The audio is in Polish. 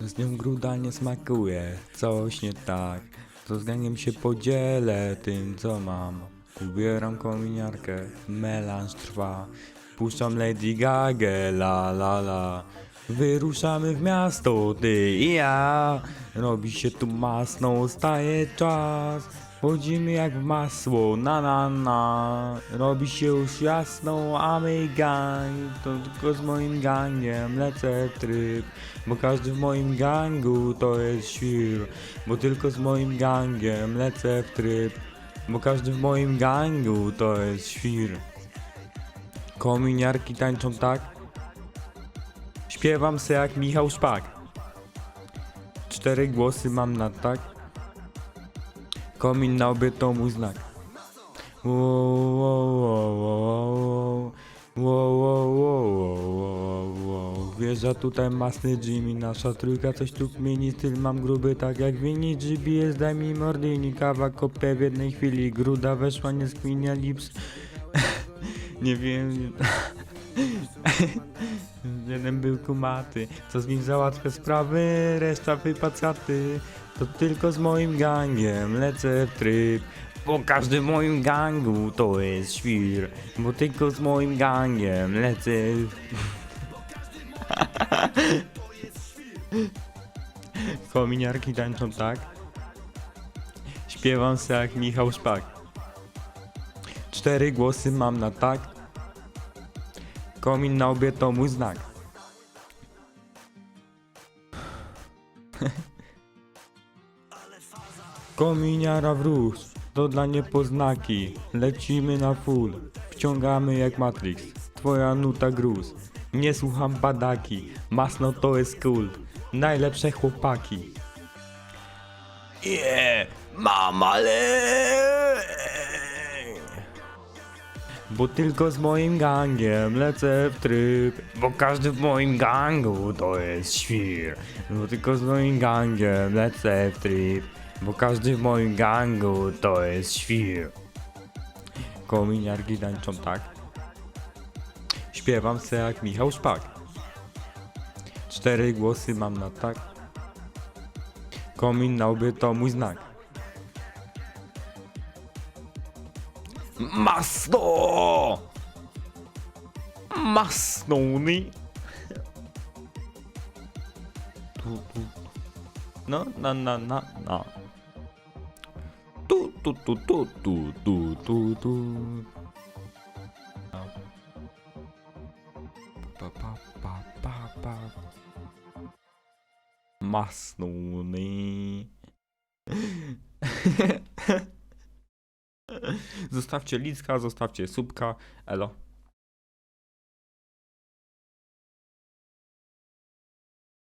Z nią gruda nie smakuje, coś nie tak. To z się podzielę tym, co mam. Ubieram kominiarkę, melanż trwa. Puszczam Lady Gaga, la la la. Wyruszamy w miasto, ty i ja. Robi się tu masno, staje czas. Chodzimy jak w masło, na na na. Robi się już jasno, a my gang. To tylko z moim gangiem lecę tryb. Bo każdy w moim gangu to jest świr. Bo tylko z moim gangiem lecę w tryb. Bo każdy w moim gangu to jest świr. Kominiarki tańczą tak. Śpiewam se jak Michał Szpak. Cztery głosy mam na tak. Komin na to mój znak. Wow, wow, wow, wow, wow, wow, wow, wow, wow. Wjeżdża tutaj masny Jimmy, nasza trójka coś tu kmieni, styl mam gruby tak jak wini, GBS daj mi mordyni, kawa kopie w jednej chwili, gruda weszła, nie skminia lips. nie wiem... Jeden był kumaty, co z nim załatwia sprawy, reszta wypacaty. To tylko z moim gangiem lecę w tryb. Bo każdy w moim gangu to jest świr. Bo tylko z moim gangiem lecę. Kominiarki tańczą tak. Śpiewam se jak Michał Szpak. Cztery głosy mam na tak. Komin na obie to mój znak. Kominiara wróż, to dla niepoznaki. Lecimy na full, wciągamy jak Matrix. Twoja nuta gruz. Nie słucham badaki, masno to jest kult. Najlepsze chłopaki. Yeah, mama Bo tylko z moim gangiem lecę w tryb. Bo każdy w moim gangu to jest świr. Bo tylko z moim gangiem lecę w tryb. Bo każdy w moim gangu to jest świr. Kominiarki tańczą tak. Śpiewam se jak Michał Szpak. Cztery głosy mam na tak. Komin na łbie to mój znak. Masno! Tu. No, na, na, na, na. Tu, tu, tu, tu, tu, tu, tu, tu. Pa, pa, pa, pa, pa. Masnony. Zostawcie licka, zostawcie subka. Elo.